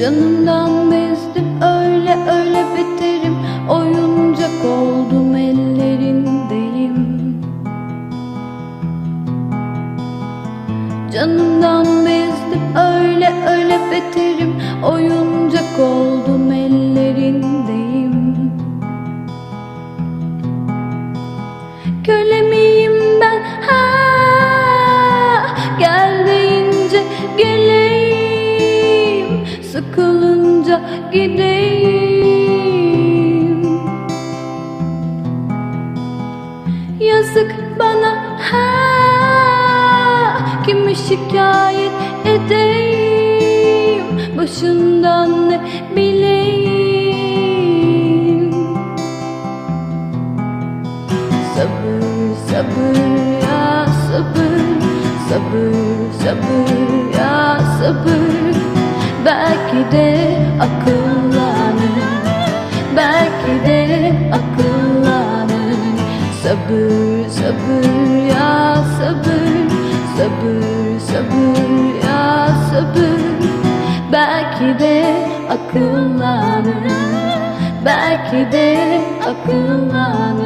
Canımdan bezdim öyle öyle beterim. Oyuncak oldum ellerindeyim. Canımdan bezdim öyle öyle beterim. Oyuncak oldum ellerindeyim. Köle Sıkılınca gideyim. Yazık bana ha Kimi şikayet edeyim? Başından ne bileyim? Sabır sabır ya sabır Sabır sabır ya sabır Belki de akıllanır. Belki de akıllanır. Sabır sabır ya sabır. Sabır sabır ya sabır. Belki de akıllanır. Belki de akıllanır